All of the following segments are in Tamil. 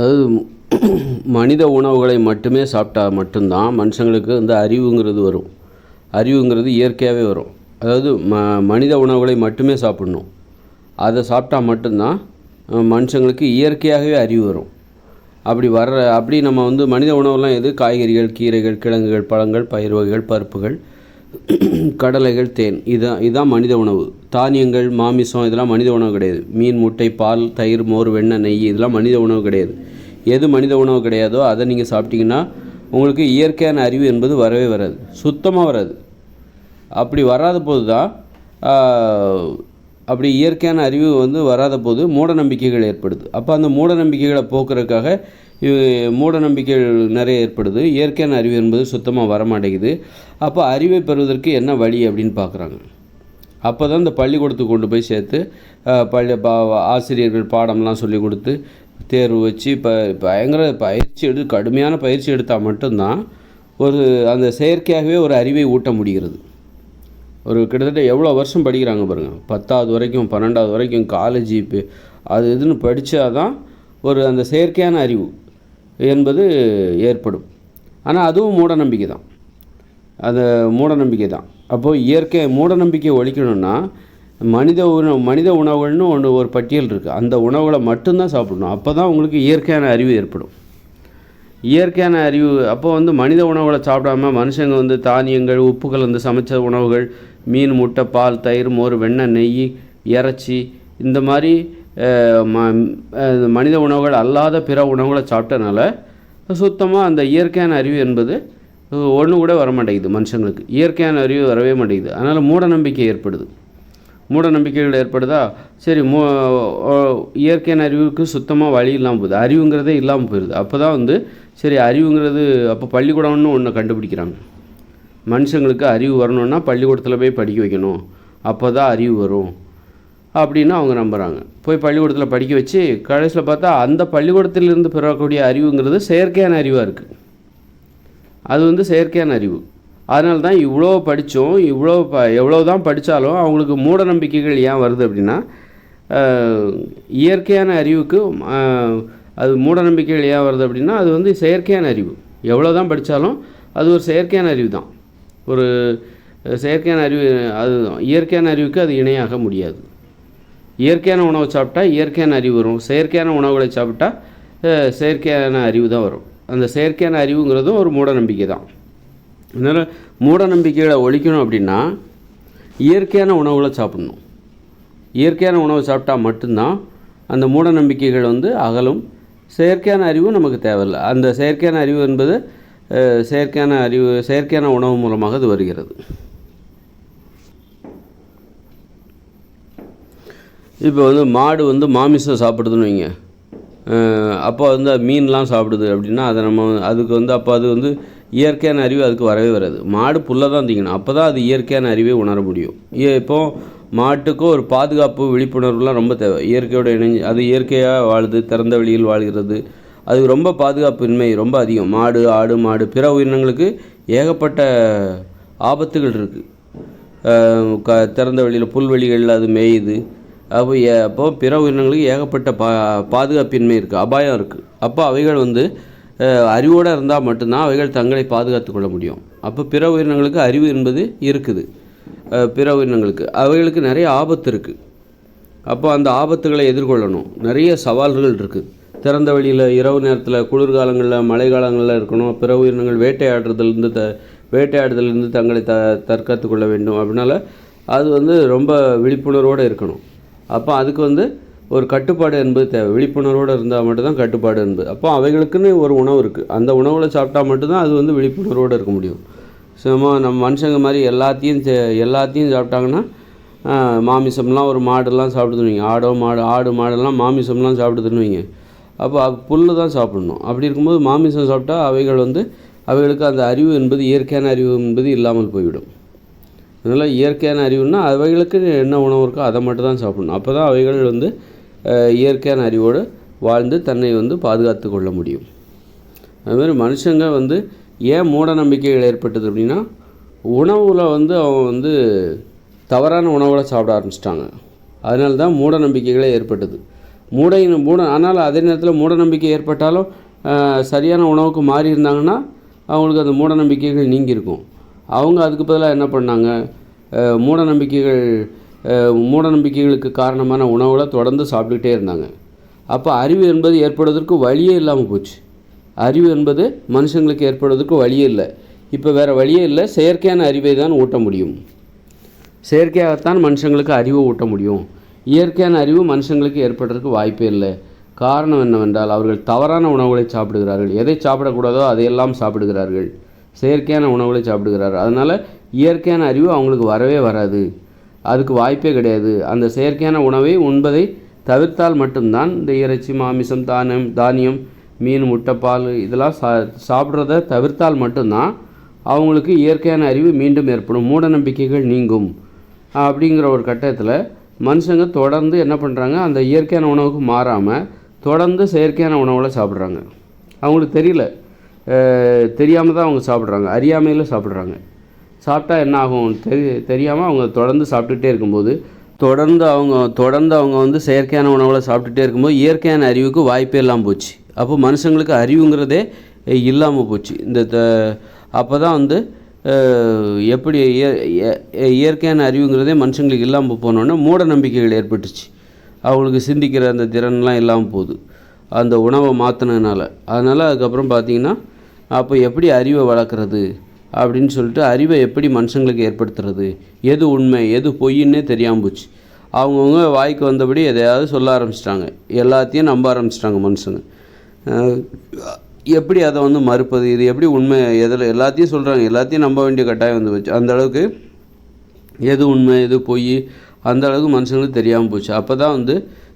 அதாவது மனித உணவுகளை மட்டுமே சாப்பிட்டா மட்டும்தான் மனுஷங்களுக்கு வந்து அறிவுங்கிறது வரும். அறிவுங்கிறது இயற்கையாகவே வரும். அதாவது ம மனித உணவுகளை மட்டுமே சாப்பிடணும். அதை சாப்பிட்டா மட்டும்தான் மனுஷங்களுக்கு இயற்கையாகவே அறிவு வரும். அப்படி வர்ற அப்படி நம்ம வந்து மனித உணவுலாம் எது? காய்கறிகள் கீரைகள் கிழங்குகள் பழங்கள் பயிர் வகைகள் பருப்புகள் கடலைகள் தேன். இதான் இதுதான் மனித உணவு. தானியங்கள் மாமிசம் இதெல்லாம் மனித உணவு கிடையாது. மீன் முட்டை பால் தயிர் மோர் வெண்ணெய் நெய் இதெல்லாம் மனித உணவு கிடையாது. எது மனித உணவு கிடையாதோ அதை நீங்கள் சாப்பிட்டீங்கன்னா உங்களுக்கு இயற்கையான அறிவு என்பது வரவே வராது. சுத்தமாக வராது. அப்படி வராத போது தான் அப்படி இயற்கையான அறிவு வந்து வராத போது மூட நம்பிக்கைகள் ஏற்படுது. அப்போ அந்த மூட நம்பிக்கைகளை போக்குறதுக்காக மூட நம்பிக்கைகள் நிறைய ஏற்படுது. இயற்கையான அறிவு என்பது சுத்தமாக வரமாட்டேங்குது. அப்போ அறிவை பெறுவதற்கு என்ன வழி அப்படின்னு பார்க்குறாங்க அப்போ தான் இந்த பள்ளிக்கூடத்துக்கு கொண்டு போய் சேர்த்து பள்ளி ஆசிரியர்கள் பாடம்லாம் சொல்லி கொடுத்து தேர்வு வச்சு ப பயங்கர பயிற்சி எடு கடுமையான பயிற்சி எடுத்தால் மட்டும்தான் ஒரு அந்த செயற்கையாகவே ஒரு அறிவை ஊட்ட முடிகிறது. ஒரு கிட்டத்தட்ட எவ்வளோ வருஷம் படிக்கிறாங்க பாருங்கள் பத்தாவது வரைக்கும் பன்னெண்டாவது வரைக்கும் காலேஜ் இப்போ அது இதுன்னு படித்தாதான் ஒரு அந்த செயற்கையான அறிவு என்பது ஏற்படும். ஆனால் அதுவும் மூடநம்பிக்கை தான் அது மூட நம்பிக்கை தான் அப்போது இயற்கை மூட நம்பிக்கையை ஒழிக்கணும்னா மனித உணவு மனித உணவுகள்னு ஒன்று ஒரு பட்டியல் இருக்குது அந்த உணவுகளை மட்டும்தான் சாப்பிடணும். அப்போ தான் உங்களுக்கு இயற்கையான அறிவு ஏற்படும். இயற்கையான அறிவு அப்போ வந்து மனித உணவுகளை சாப்பிடாம மனுஷங்க வந்து தானியங்கள் உப்புகள் வந்து சமைச்ச உணவுகள் மீன் முட்டை பால் தயிர் மோர் வெண்ணெய் நெய் இறைச்சி இந்த மாதிரி ம- மனித உணவுகள் அல்லாத பிற உணவுகளை சாப்பிட்டனால சுத்தமாக அந்த இயற்கையான அறிவு என்பது ஒன்று கூட வர மாட்டேங்குது மனுஷங்களுக்கு. இயற்கையான அறிவு வரவே மாட்டேங்குது. அதனால் மூட நம்பிக்கை ஏற்படுது. மூட நம்பிக்கைகள் ஏற்படுதா? சரி மூ இயற்கையான அறிவுக்கு சுத்தமாக வழி இல்லாமல் போகுது. அறிவுங்கிறதே இல்லாமல் போயிடுது அப்போ தான் வந்து சரி அறிவுங்கிறது அப்போ பள்ளிக்கூடம்னு ஒன்று கண்டுபிடிக்கிறாங்க. மனுஷங்களுக்கு அறிவு வரணும்னா பள்ளிக்கூடத்தில் போய் படிக்க வைக்கணும். அப்போ தான் அறிவு வரும். அப்படின்னு அவங்க நம்புகிறாங்க போய் பள்ளிக்கூடத்தில் படிக்க வச்சு கடைசியில் பார்த்தா அந்த பள்ளிக்கூடத்திலிருந்து பெறக்கூடிய அறிவுங்கிறது செயற்கையான அறிவாக இருக்குது அது வந்து செயற்கையான அறிவு. அதனால தான் இவ்வளோ படித்தோம் இவ்வளோ ப எவ்வளோ தான் படித்தாலும் அவங்களுக்கு மூட நம்பிக்கைகள் ஏன் வருது அப்படின்னா இயற்கையான அறிவுக்கு அது மூட நம்பிக்கைகள் ஏன் வருது அப்படின்னா அது வந்து செயற்கையான அறிவு. எவ்வளோ தான் படித்தாலும் அது ஒரு செயற்கையான அறிவு தான் ஒரு செயற்கையான அறிவு அது இயற்கையான அறிவுக்கு அது இணையாக முடியாது. இயற்கையான உணவை சாப்பிட்டா இயற்கையான அறிவு வரும். செயற்கையான உணவுகளை சாப்பிட்டா செயற்கையான அறிவு தான் வரும். அந்த செயற்கையான அறிவுங்கிறதும் ஒரு மூட நம்பிக்கை தான் அதனால் மூட நம்பிக்கைகளை ஒழிக்கணும் அப்படின்னா இயற்கையான உணவுகளை சாப்பிடணும். இயற்கையான உணவை சாப்பிட்டா மட்டும்தான் அந்த மூட நம்பிக்கைகள் வந்து அகலும். செயற்கையான அறிவும் நமக்கு தேவையில்லை. அந்த செயற்கையான அறிவு என்பது செயற்கையான அறிவு செயற்கையான உணவு மூலமாக அது வருகிறது. இப்போ வந்து மாடு வந்து மாமிசம் சாப்பிடுதுன்னு வைங்க. அப்போ வந்து மீன்லாம் சாப்பிடுது அப்படின்னா அதை நம்ம அதுக்கு வந்து அப்போ அது வந்து இயற்கையான அறிவு அதுக்கு வரவே வராது. மாடு புல்லை தான் தீங்கணும். அப்போ தான் அது இயற்கையான அறிவை உணர முடியும். ஏ- இப்போ மாட்டுக்கும் ஒரு பாதுகாப்பு விழிப்புணர்வுலாம் ரொம்ப தேவை. இயற்கையோட இணைஞ்சு அது இயற்கையாக வாழுது திறந்த வெளியில் வாழ்கிறது. அது ரொம்ப பாதுகாப்பின்மை ரொம்ப அதிகம். மாடு ஆடு மாடு பிற உயிரினங்களுக்கு ஏகப்பட்ட ஆபத்துகள் இருக்குது க திறந்த வெளியில் புல்வெளிகளில் அது மேயுது. அப்போ ஏ அப்போ பிற உயிரினங்களுக்கு ஏகப்பட்ட பா பாதுகாப்பின்மை இருக்குது அபாயம் இருக்குது அப்போ அவைகள் வந்து அறிவோடு இருந்தால் மட்டும்தான் அவைகள் தங்களை பாதுகாத்து கொள்ள முடியும். அப்போ பிற உயிரினங்களுக்கு அறிவு என்பது இருக்குது. பிற உயிரினங்களுக்கு. அவைகளுக்கு நிறைய ஆபத்து இருக்குது அப்போ அந்த ஆபத்துகளை எதிர்கொள்ளணும். நிறைய சவால்கள் இருக்குது திறந்த வெளியில் இரவு நேரத்தில் குளிர்காலங்களில் மழை காலங்களில் இருக்கணும். பிற உயிரினங்கள் வேட்டையாடுறதுலேருந்து த வேட்டையாடுதலேருந்து தங்களை த தற்காத்து கொள்ள வேண்டும். அப்படின்னால அது வந்து ரொம்ப விழிப்புணர்வோடு இருக்கணும். அப்போ அதுக்கு வந்து ஒரு கட்டுப்பாடு என்பது தேவை. விழிப்புணர்வோடு இருந்தால் மட்டும்தான் கட்டுப்பாடு என்பது. அப்போ அவைகளுக்குன்னு ஒரு உணவு இருக்குது அந்த உணவில் சாப்பிட்டா மட்டும்தான் அது வந்து விழிப்புணர்வோடு இருக்க முடியும். சும்மா நம்ம மனுஷங்க மாதிரி எல்லாத்தையும் சே- எல்லாத்தையும் சாப்பிட்டாங்கன்னா மாமிசம்லாம் ஒரு மாடெல்லாம் சாப்பிடுதுன்னு ஆடோ மாடு ஆடு மாடெல்லாம் மாமிசம்லாம் சாப்பிடுதுன்னு வைங்க அப்போ புல் தான் சாப்பிடணும். அப்படி இருக்கும்போது மாமிசம் சாப்பிட்டா அவைகள் வந்து அவைகளுக்கு அந்த அறிவு என்பது இயற்கையான அறிவு என்பது இல்லாமல் போய்விடும். அதனால் இயற்கையான அறிவுன்னா அவைகளுக்கு என்ன உணவு இருக்கோ அதை மட்டும் தான் சாப்பிடணும். அப்போ தான் அவைகள் வந்து இயற்கையான அறிவோடு வாழ்ந்து தன்னை வந்து பாதுகாத்து கொள்ள முடியும். அதுமாதிரி மனுஷங்க வந்து ஏன் மூட நம்பிக்கைகள் ஏற்பட்டது அப்படின்னா உணவில் வந்து அவன் வந்து தவறான உணவுகளை சாப்பிட ஆரம்பிச்சிட்டாங்க. அதனால தான் மூட நம்பிக்கைகளே ஏற்பட்டது. மூட மூட ஆனால் அதே நேரத்தில் மூட நம்பிக்கை ஏற்பட்டாலும் சரியான உணவுக்கு மாறி இருந்தாங்கன்னா அவங்களுக்கு அந்த மூட நம்பிக்கைகள் நீங்கியிருக்கும். அவங்க அதுக்கு பதிலாக என்ன பண்ணாங்க? மூட நம்பிக்கைகள் மூடநம்பிக்கைகளுக்கு மூட நம்பிக்கைகளுக்கு காரணமான உணவுகளை தொடர்ந்து சாப்பிட்டுக்கிட்டே இருந்தாங்க. அப்போ அறிவு என்பது ஏற்படுவதற்கு வழியே இல்லாமல் போச்சு. அறிவு என்பது மனுஷங்களுக்கு ஏற்படுவதற்கு வழியே இல்லை. இப்போ வேறு வழியே இல்லை. செயற்கையான அறிவை தான் ஊட்ட முடியும். செயற்கையாகத்தான் மனுஷங்களுக்கு அறிவை ஊட்ட முடியும். இயற்கையான அறிவு மனுஷங்களுக்கு ஏற்படுறதுக்கு வாய்ப்பே இல்லை. காரணம் என்னவென்றால் அவர்கள் தவறான உணவுகளை சாப்பிடுகிறார்கள். எதை சாப்பிடக்கூடாதோ அதையெல்லாம் சாப்பிடுகிறார்கள். செயற்கையான உணவுகளை சாப்பிடுகிறார்கள். அதனால் இயற்கையான அறிவு அவங்களுக்கு வரவே வராது. அதுக்கு வாய்ப்பே கிடையாது. அந்த செயற்கையான உணவை உண்பதை தவிர்த்தால் மட்டும்தான் இந்த இறைச்சி மாமிசம் தானியம் தானியம் மீன் முட்டை பால் இதெல்லாம் சா சாப்பிட்றத தவிர்த்தால் மட்டும்தான் அவங்களுக்கு இயற்கையான அறிவு மீண்டும் ஏற்படும். மூட நம்பிக்கைகள் நீங்கும். அப்படிங்கிற ஒரு கட்டத்தில் மனுஷங்க தொடர்ந்து என்ன பண்ணுறாங்க அந்த இயற்கையான உணவுக்கு மாறாமல் தொடர்ந்து செயற்கையான உணவுகளை சாப்பிட்றாங்க. அவங்களுக்கு தெரியல. தெரியாமல் தான் அவங்க சாப்பிட்றாங்க. அறியாமையில் சாப்பிட்றாங்க. சாப்பிட்டா என்ன ஆகும்? தெரி தெரியாமல் அவங்க தொடர்ந்து சாப்பிட்டுட்டே இருக்கும்போது தொடர்ந்து அவங்க தொடர்ந்து அவங்க வந்து செயற்கையான உணவுகளை சாப்பிட்டுட்டே இருக்கும்போது இயற்கையான அறிவுக்கு வாய்ப்பே இல்லாமல் போச்சு. அப்போ மனுஷங்களுக்கு அறிவுங்கிறதே இல்லாமல் போச்சு. இந்த அப்போ தான் வந்து எப்படி இய- இயற்கையான அறிவுங்கிறதே மனுஷங்களுக்கு இல்லாமல் போனோன்னே மூட நம்பிக்கைகள் ஏற்பட்டுச்சு அவங்களுக்கு சிந்திக்கிற அந்த திறன்லாம் இல்லாமல் போகுது. அந்த உணவை மாற்றினதுனால அதனால் அதுக்கப்புறம் பார்த்தீங்கன்னா அப்போ எப்படி அறிவை வளர்க்குறது? அப்படின்னு சொல்லிட்டு அறிவை எப்படி மனுஷங்களுக்கு ஏற்படுத்துறது? எது உண்மை எது பொய்ன்னே தெரியாமல் போச்சு. அவங்கவுங்க வாய்க்கு வந்தபடி எதையாவது சொல்ல ஆரம்பிச்சிட்டாங்க. எல்லாத்தையும் நம்ப ஆரம்பிச்சிட்டாங்க மனுஷங்க. எப்படி அதை வந்து மறுப்பது? இது எப்படி உண்மை? எதில் எல்லாத்தையும் சொல்கிறாங்க எல்லாத்தையும் நம்ப வேண்டிய கட்டாயம் வந்து போச்சு. அந்த அளவுக்கு எது உண்மை எது பொய் அந்த அளவுக்கு மனுஷங்களுக்கு தெரியாமல் போச்சு. அப்போ தான் வந்து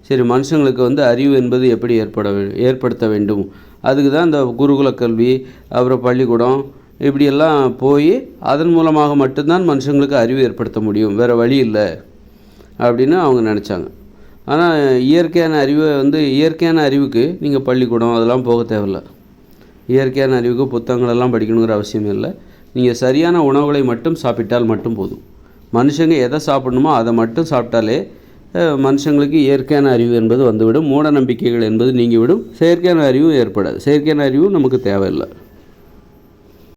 சரி மனுஷங்களுக்கு வந்து அறிவு என்பது எப்படி ஏற்பட ஏற்படுத்த வேண்டும்? அதுக்கு தான் இந்த குருகுல கல்வி அப்புறம் பள்ளிக்கூடம் இப்படியெல்லாம் போய் அதன் மூலமாக மட்டும்தான் மனுஷங்களுக்கு அறிவு ஏற்படுத்த முடியும். வேறு வழி இல்லை. அப்படின்னு அவங்க நினச்சாங்க. ஆனால் இயற்கையான அறிவை வந்து இயற்கையான அறிவுக்கு நீங்கள் பள்ளிக்கூடம் அதெல்லாம் போக தேவையில்ல. இயற்கையான அறிவுக்கு புத்தகங்களெல்லாம் படிக்கணுங்கிற அவசியம் இல்லை. நீங்கள் சரியான உணவுகளை மட்டும் சாப்பிட்டால் மட்டும் போதும். மனுஷங்க எதை சாப்பிடணுமோ அதை மட்டும் சாப்பிட்டாலே மனுஷங்களுக்கு இயற்கையான அறிவு என்பது வந்துவிடும். மூட நம்பிக்கைகள் என்பது நீங்கிவிடும். செயற்கையான அறிவும் ஏற்படாது. செயற்கையான அறிவும் நமக்கு தேவையில்லை.